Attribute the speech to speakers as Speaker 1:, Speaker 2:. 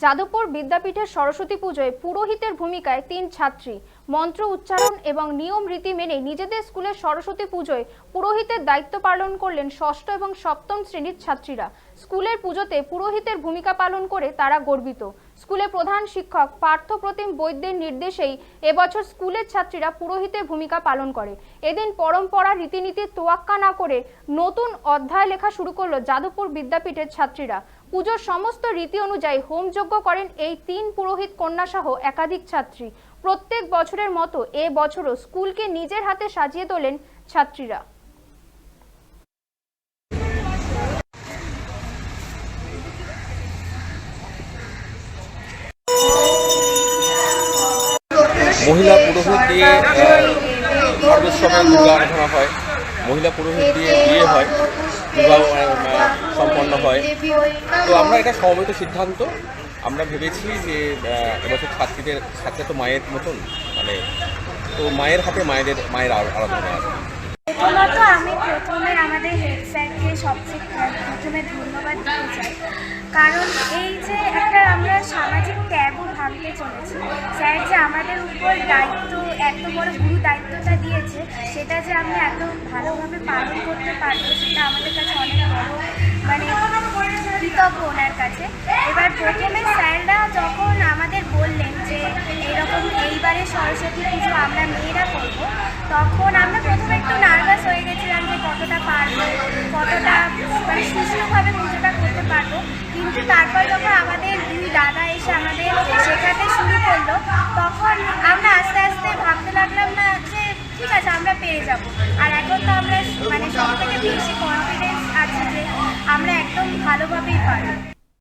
Speaker 1: যাদবপুর বিদ্যাপীঠের সরস্বতী পুজোয় পুরোহিতের ভূমিকায় তিন ছাত্রী। মন্ত্র উচ্চারণ এবং নিয়ম রীতি মেনে নিজেদের স্কুলের সরস্বতী পুজোয় পুরোহিতের দায়িত্ব পালন করলেন ষষ্ঠ এবং সপ্তম শ্রেণির ছাত্রীরা। স্কুলের পুজোতে পুরোহিতের ভূমিকা পালন করে তারা গর্বিত। স্কুলের প্রধান শিক্ষক পার্থপ্রতিম বৈদ্যের নির্দেশেই এবছর স্কুলের ছাত্রীরা পুরোহিতের ভূমিকা পালন করে। এদিন পরম্পরা রীতিনীতির তোয়াক্কা না করে নতুন অধ্যায় লেখা শুরু করল যাদবপুর বিদ্যাপীঠের ছাত্রীরা। পুজোর সমস্ত রীতি অনুযায়ী হোমযজ্ঞ করেন এই তিন পুরোহিত কন্যাসহ একাধিক ছাত্রী। প্রত্যেক বছরের মতো এ বছরও স্কুলকে নিজের হাতে সাজিয়ে তোলেন ছাত্রীরা।
Speaker 2: মহিলা পুরোহিত দিয়ে সর্বোৎসবে দুর্গা আরাধনা হয়। মহিলা পুরোহিত দিয়ে বিয়ে হয়। বিবাহ হয়। তো আমরা এটা সমবেত সিদ্ধান্ত। আমরা ভেবেছি যে এবছর ছাত্রীদের ছাত্রী তো মায়ের মতন মানে তো মায়ের হাতে মায়েদের, মায়ের আরা- আরাধনা আছে।
Speaker 3: প্রথমত আমি প্রথমে আমাদের হেড স্যারকে সবচেয়ে, প্রথমে ধন্যবাদ দিতে চাই। কারণ এই যে একটা আমরা সামাজিক ট্যাবও ভাঙতে চলেছি, স্যার যে আমাদের উপর দায়িত্ব, এত বড় গুরু দায়িত্বটা দিয়েছে, সেটা যে আমরা এত ভালোভাবে পালন করতে পারব, সেটা আমাদের কাছে অনেক সরস্বতী পুজো আমরা মেয়েরা করব। তখন আমরা প্রথমে একটু নার্ভাস হয়ে গেছিলাম যে কতটা পারব, কতটা মানে সুষ্ঠুভাবে পুজোটা করতে পারব। কিন্তু তারপর যখন আমাদের দুই দাদা এসে আমাদের শেখাতে শুরু করল, তখন আমরা আস্তে আস্তে ভাবতে লাগলাম না যে ঠিক আছে, আমরা পেয়ে যাব। আর এখন তো আমরা মানে সব থেকে বেশি কনফিডেন্স আছে যে আমরা একদম ভালোভাবেই পারব।